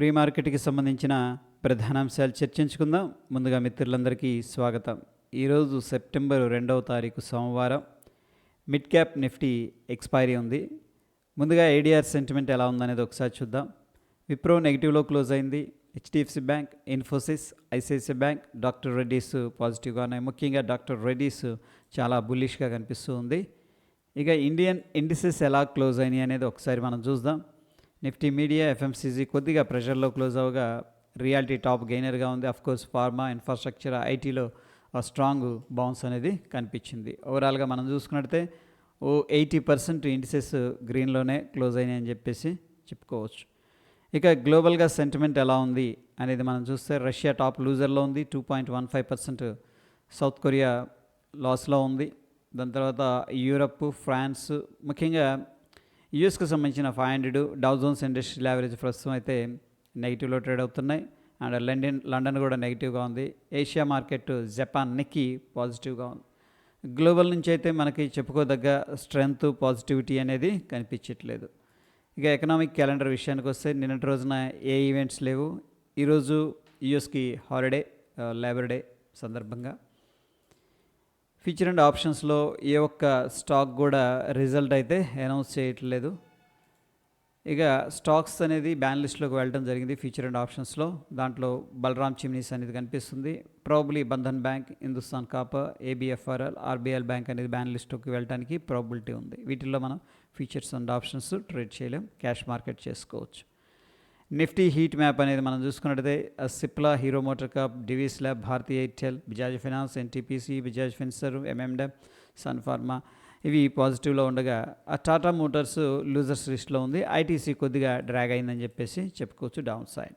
Pre మార్కెట్కి సంబంధించిన ప్రధానాంశాలు చర్చించుకుందాం. ముందుగా మిత్రులందరికీ స్వాగతం. ఈరోజు సెప్టెంబర్ రెండవ తారీఖు సోమవారం. మిడ్ క్యాప్ నిఫ్టీ ఎక్స్పైరీ ఉంది. ముందుగా ఏడీఆర్ సెంటిమెంట్ ఎలా ఉందనేది ఒకసారి చూద్దాం. విప్రో నెగిటివ్లో క్లోజ్ అయింది. HDFC bank Infosys ICICI bank doctor Reddy's పాజిటివ్గా ఉన్నాయి. ముఖ్యంగా డాక్టర్ రెడ్డీస్ చాలా బుల్లిష్గా కనిపిస్తూ ఉంది. ఇక ఇండియన్ ఇండిసెస్ ఎలా క్లోజ్ అయినాయి అనేది ఒకసారి మనం చూద్దాం. నిఫ్టీ మీడియా ఎఫ్ఎంసీజీ కొద్దిగా ప్రెషర్లో క్లోజ్ అవగా రియాలిటీ టాప్ గెయినర్గా ఉంది. కోర్స్ ఫార్మా ఇన్ఫ్రాస్ట్రక్చర్ ఐటీలో స్ట్రాంగ్ బౌన్స్ అనేది కనిపించింది. ఓవరాల్గా మనం చూసుకున్నట్టే ఓ ఎయిటీ పర్సెంట్ ఇండిసెస్ గ్రీన్లోనే క్లోజ్ అయినాయని చెప్పేసి చెప్పుకోవచ్చు. ఇక గ్లోబల్గా సెంటిమెంట్ ఎలా ఉంది అనేది మనం చూస్తే రష్యా టాప్ లూజర్లో ఉంది. Two point one five percent south Korea లాస్లో ఉంది. దాని తర్వాత యూరప్ ఫ్రాన్స్ ముఖ్యంగా యూఎస్కి సంబంధించిన five hundred Dow Jones industrial average ప్రస్తుతం అయితే నెగిటివ్లో ట్రేడ్ అవుతున్నాయి. అండ్ లండన్ లండన్ కూడా నెగిటివ్గా ఉంది. ఏషియా మార్కెట్ జపాన్ నిక్కి పాజిటివ్గా ఉంది. గ్లోబల్ నుంచి అయితే మనకి చెప్పుకోదగ్గ స్ట్రెంగ్త్ పాజిటివిటీ అనేది కనిపించట్లేదు. ఇక ఎకనామిక్ క్యాలెండర్ విషయానికి వస్తే నిన్నటి రోజున ఏ ఈవెంట్స్ లేవు. ఈరోజు యుఎస్కి హాలిడే లేబర్ డే సందర్భంగా. ఫీచర్ అండ్ ఆప్షన్స్లో ఏ ఒక్క స్టాక్ కూడా రిజల్ట్ అయితే అనౌన్స్ చేయట్లేదు. ఇక స్టాక్స్ అనేది బ్యాన్ లిస్ట్లోకి వెళ్ళడం జరిగింది ఫీచర్ అండ్ ఆప్షన్స్లో దాంట్లో బలరామ్ చిమ్నీస్ అనేది కనిపిస్తుంది. Probably Bandhan bank Hindustan copper ABFRL RBL bank అనేది బ్యాన్ లిస్ట్లోకి వెళ్ళడానికి ప్రాబిలిటీ ఉంది. వీటిల్లో మనం ఫీచర్స్ అండ్ ఆప్షన్స్ ట్రేడ్ చేయలేం. క్యాష్ మార్కెట్ చేసుకోవచ్చు. నిఫ్టీ హీట్ మ్యాప్ అనేది మనం చూసుకున్నట్టయితే Cipla Hero motor corp Divi's lab Bharti Airtel Bajaj finance NTPC Bajaj Finserv ఎంఎండెమ్ sun pharma ఇవి పాజిటివ్లో ఉండగా ఆ టాటా మోటార్స్ లూజర్స్ లిస్ట్లో ఉంది. ఐటీసీ కొద్దిగా డ్రాగ్ అయిందని చెప్పేసి చెప్పుకోవచ్చు డౌన్ సైడ్.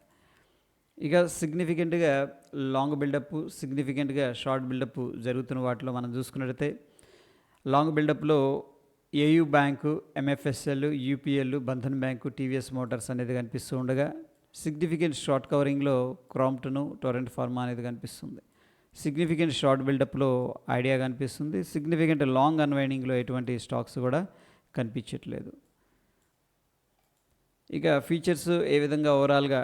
ఇక సిగ్నిఫికెంట్గా లాంగ్ బిల్డప్ సిగ్నిఫికెంట్గా షార్ట్ బిల్డప్ జరుగుతున్న వాటిలో మనం చూసుకున్నట్టయితే long బిల్డప్లో AU bank MFSL UPL Bandhan bank TVS motors అనేది కనిపిస్తూ ఉండగా సిగ్నిఫికెంట్ షార్ట్ కవరింగ్లో క్రాంప్టను టొరెంట్ ఫార్మా అనేది కనిపిస్తుంది. సిగ్నిఫికెంట్ షార్ట్ బిల్డప్లో ఐడియా కనిపిస్తుంది. సిగ్నిఫికెంట్ లాంగ్ అన్వైండింగ్లో ఎటువంటి స్టాక్స్ కూడా కనిపించట్లేదు. ఇక ఫీచర్స్ ఏ విధంగా ఓవరాల్గా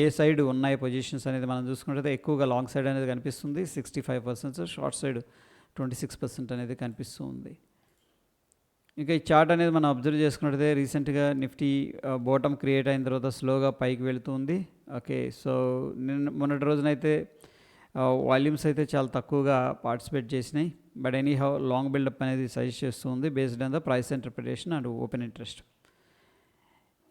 ఏ సైడ్ ఉన్నాయి పొజిషన్స్ అనేది మనం చూసుకుంటే ఎక్కువగా లాంగ్ సైడ్ అనేది కనిపిస్తుంది. Sixty five percent short side twenty six percent అనేది కనిపిస్తూ ఉంది. ఇంకా ఈ చార్ట్ అనేది మనం అబ్జర్వ్ చేసుకున్నట్టయితే రీసెంట్గా నిఫ్టీ బోటమ్ క్రియేట్ అయిన తర్వాత స్లోగా పైకి వెళుతుంది ఓకే సో నిన్న మొన్నటి రోజునైతే వాల్యూమ్స్ అయితే చాలా తక్కువగా పార్టిసిపేట్ చేసినాయి. But any how long build up అనేది సజెస్ట్ చేస్తుంది based on the price interpretation and open interest.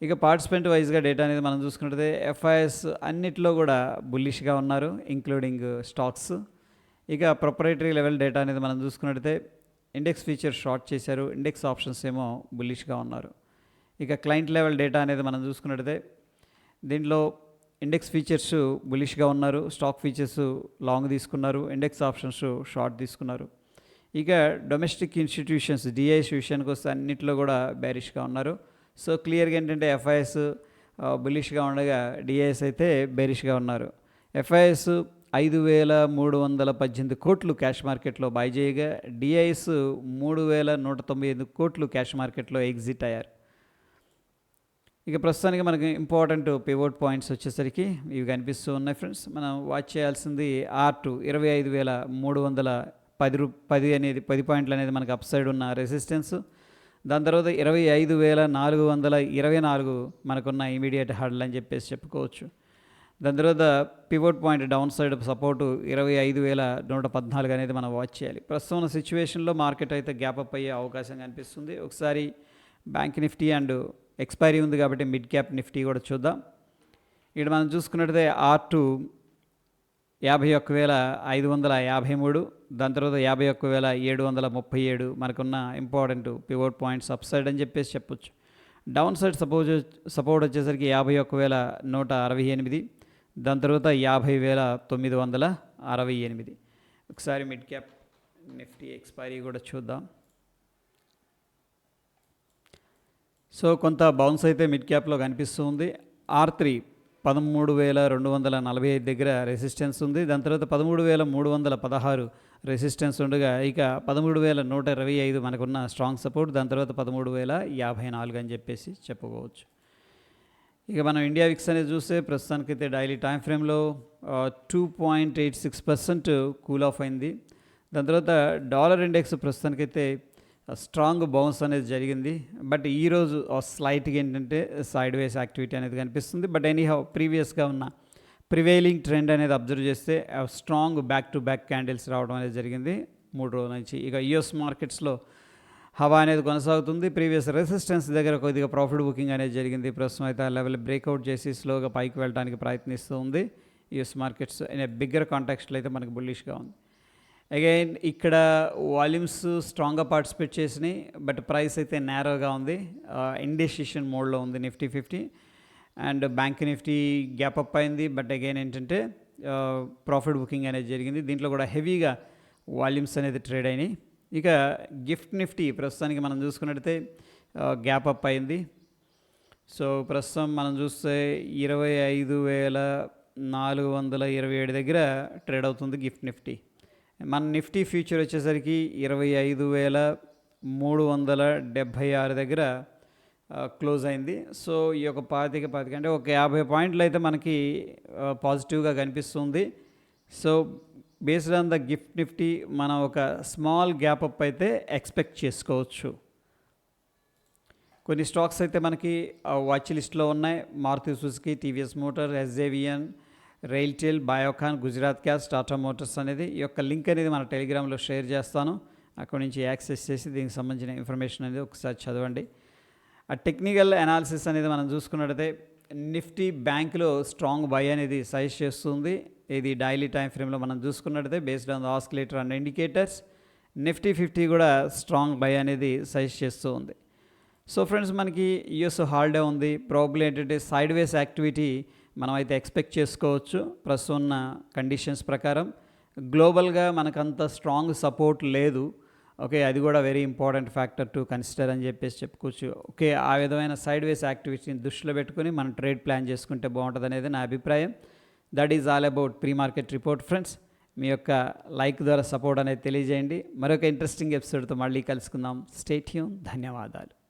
ఇక పార్టిసిపెంట్ వైజ్గా డేటా అనేది మనం చూసుకుంటే ఎఫ్ఐఎస్ అన్నిట్లో కూడా బుల్లిష్గా ఉన్నారు ఇంక్లూడింగ్ స్టాక్స్. ఇక ప్రొపరేటరీ లెవెల్ డేటా అనేది మనం చూసుకున్నట్టయితే ఇండెక్స్ ఫీచర్ షార్ట్ చేశారు. ఇండెక్స్ ఆప్షన్స్ ఏమో బుల్లిష్గా ఉన్నారు. ఇక క్లయింట్ లెవెల్ డేటా అనేది మనం చూసుకున్నట్టయితే దీంట్లో ఇండెక్స్ ఫీచర్స్ బులిష్గా ఉన్నారు. స్టాక్ ఫీచర్స్ లాంగ్ తీసుకున్నారు. ఇండెక్స్ ఆప్షన్స్ షార్ట్ తీసుకున్నారు. ఇక డొమెస్టిక్ ఇన్స్టిట్యూషన్స్ డిఐఎస్ విషయానికి వస్తే అన్నింటిలో కూడా బ్యారిష్గా ఉన్నారు. సో క్లియర్గా ఏంటంటే ఎఫ్ఐఎస్ బులిష్గా ఉండగా డిఐఎస్ అయితే బేరిష్గా ఉన్నారు. ఎఫ్ఐఎస్ ఐదు వేల మూడు వందల పద్దెనిమిది కోట్లు క్యాష్ మార్కెట్లో బై చేయగా డిఐఎస్ మూడు వేల నూట తొంభై ఎనిమిది కోట్లు క్యాష్ మార్కెట్లో ఎగ్జిట్ అయ్యారు. ఇక ప్రస్తుతానికి మనకి ఇంపార్టెంట్ పివోట్ పాయింట్స్ వచ్చేసరికి ఇవి కనిపిస్తూ ఉన్నాయి ఫ్రెండ్స్ మనం వాచ్ చేయాల్సింది ఆర్ టూ ఇరవై ఐదు వేల మూడు వందల పది రూ పది అనేది పది పాయింట్లు అనేది మనకు అప్ సైడ్ ఉన్న రెసిస్టెన్స్ దాని తర్వాత ఇరవై ఐదు వేల నాలుగు వందల ఇరవై నాలుగు మనకున్న ఇమీడియట్ హర్డల్ అని చెప్పేసి చెప్పుకోవచ్చు. దాని తర్వాత pivot point down side support ఇరవై ఐదు వేల నూట పద్నాలుగు అనేది మనం వాచ్ చేయాలి. ప్రస్తుతం ఉన్న సిచ్యువేషన్లో మార్కెట్ అయితే గ్యాప్ అప్ అయ్యే అవకాశం కనిపిస్తుంది. ఒకసారి బ్యాంక్ నిఫ్టీ అండ్ ఎక్స్పైరీ ఉంది కాబట్టి మిడ్ క్యాప్ నిఫ్టీ కూడా చూద్దాం. ఇక్కడ మనం చూసుకున్నట్టయితే ఆర్ టూ యాభై ఒక్క వేల ఐదు వందల యాభై మూడు దాని తర్వాత యాభై ఒక్క వేల ఏడు వందల ముప్పై ఏడు మనకున్న important pivot points up side అని చెప్పేసి చెప్పొచ్చు. డౌన్ సైడ్ సపోజ్ సపోర్ట్ వచ్చేసరికి యాభై ఒక్క వేల నూట అరవై ఎనిమిది దాని తర్వాత యాభై వేల తొమ్మిది వందల అరవై ఎనిమిది. ఒకసారి మిడ్ క్యాప్ నిఫ్టీ ఎక్స్పైరీ కూడా చూద్దాం. సో కొంత బౌన్స్ అయితే మిడ్ క్యాప్లో కనిపిస్తూ ఉంది. ఆర్ త్రీ పదమూడు వేల రెండు వందల నలభై ఐదు దగ్గర రెసిస్టెన్స్ ఉంది. దాని తర్వాత పదమూడు వేల మూడు వందల పదహారు రెసిస్టెన్స్ ఉండగా ఇక పదమూడు వేల నూట ఇరవై ఐదు మనకున్న స్ట్రాంగ్ సపోర్ట్. దాని తర్వాత పదమూడు వేల యాభై నాలుగు అని చెప్పేసి చెప్పుకోవచ్చు. ఇక మనం ఇండియా విక్స్ అనేది చూస్తే ప్రస్తుతానికైతే డైలీ టైం ఫ్రేమ్లో two point eight six percent cool off అయింది. దాని తర్వాత డాలర్ ఇండెక్స్ ప్రస్తుతానికైతే స్ట్రాంగ్ బౌన్స్ అనేది జరిగింది. బట్ ఈరోజు స్లైట్గా ఏంటంటే సైడ్ వేస్ యాక్టివిటీ అనేది కనిపిస్తుంది. బట్ ఎనీహౌ ప్రీవియస్గా ఉన్న ప్రివైలింగ్ ట్రెండ్ అనేది అబ్జర్వ్ చేస్తే strong back to back candles రావడం అనేది జరిగింది. మూడు రోజుల నుంచి. ఇక యుఎస్ మార్కెట్స్లో హవా అనేది కొనసాగుతుంది. ప్రీవియస్ రెసిస్టెన్స్ దగ్గర కొద్దిగా ప్రాఫిట్ బుకింగ్ అనేది జరిగింది. ప్రస్తుతం అయితే ఆ లెవెల్ బ్రేక్అవుట్ చేసి స్లోగా పైకి వెళ్ళడానికి ప్రయత్నిస్తూ ఉంది యూఎస్ మార్కెట్స్ ఇన్ బిగ్గర్ కాంటాక్స్లో అయితే మనకు బుల్లిష్గా ఉంది. అగైన్ ఇక్కడ వాల్యూమ్స్ స్ట్రాంగ్గా పార్టిసిపేట్ చేసినాయి. బట్ ప్రైస్ అయితే నేరోగా ఉంది. ఇండెసిషన్ మోడ్లో ఉంది Nifty fifty. And bank Nifty gap up అయింది. బట్ అగైన్ ఏంటంటే ప్రాఫిట్ బుకింగ్ అనేది జరిగింది. దీంట్లో కూడా హెవీగా వాల్యూమ్స్ అనేది ట్రేడ్ అయినాయి. ఇక గిఫ్ట్ నిఫ్టీ ప్రస్తుతానికి మనం చూసుకున్నట్టయితే గ్యాప్ అప్ అయింది. సో ప్రస్తుతం మనం చూస్తే ఇరవై ఐదు వేల నాలుగు వందల ఇరవై ఏడు దగ్గర ట్రేడ్ అవుతుంది గిఫ్ట్ నిఫ్టీ. మన నిఫ్టీ ఫ్యూచర్ వచ్చేసరికి ఇరవై ఐదు వేల మూడు వందల డెబ్భై ఆరు దగ్గర క్లోజ్ అయింది. సో ఈ యొక్క పాతిక పాతిక అంటే ఒక యాభై పాయింట్లు అయితే మనకి పాజిటివ్గా కనిపిస్తుంది. So based on the gift Nifty మనం ఒక స్మాల్ గ్యాప్ అప్ అయితే ఎక్స్పెక్ట్ చేసుకోవచ్చు. కొన్ని స్టాక్స్ అయితే మనకి వాచ్ లిస్ట్లో ఉన్నాయి. Maruti Suzuki TVS motor SJVN RailTel Biocon Gujarat gas Tata motors అనేది ఈ యొక్క లింక్ అనేది మన టెలిగ్రామ్లో షేర్ చేస్తాను. అక్కడ నుంచి యాక్సెస్ చేసి దీనికి సంబంధించిన ఇన్ఫర్మేషన్ అనేది ఒకసారి చదవండి. ఆ టెక్నికల్ అనాలిసిస్ అనేది మనం చూసుకున్నట్టయితే నిఫ్టీ బ్యాంకులో స్ట్రాంగ్ బై అనేది సజెస్ట్ చేస్తుంది. ఇది డైలీ టైం ఫ్రేమ్లో మనం చూసుకున్నట్టయితే based on the oscillator and indicators Nifty fifty కూడా స్ట్రాంగ్ బై అనేది సజెస్ట్ చేస్తూ ఉంది. సో ఫ్రెండ్స్ మనకి యుఎస్ హాలిడే ఉంది. ప్రాబ్లీ ఏంటంటే సైడ్ వేస్ యాక్టివిటీ మనం అయితే ఎక్స్పెక్ట్ చేసుకోవచ్చు. ప్రస్తుతం ఉన్న కండిషన్స్ ప్రకారం. గ్లోబల్గా మనకంత స్ట్రాంగ్ సపోర్ట్ లేదు. ఓకే అది కూడా very important factor to consider అని చెప్పేసి చెప్పుకోవచ్చు. ఓకే ఆ విధమైన సైడ్ వేస్ యాక్టివిటీని దృష్టిలో పెట్టుకుని మనం ట్రేడ్ ప్లాన్ చేసుకుంటే బాగుంటుంది అనేది నా అభిప్రాయం. That is all about pre market report friends మీ యొక్క లైక్ ద్వారా సపోర్ట్ అనేది తెలియజేయండి. మరొక ఇంట్రెస్టింగ్ ఎపిసోడ్తో మళ్ళీ కలుసుకుందాం. స్టేట్యూన్ ధన్యవాదాలు.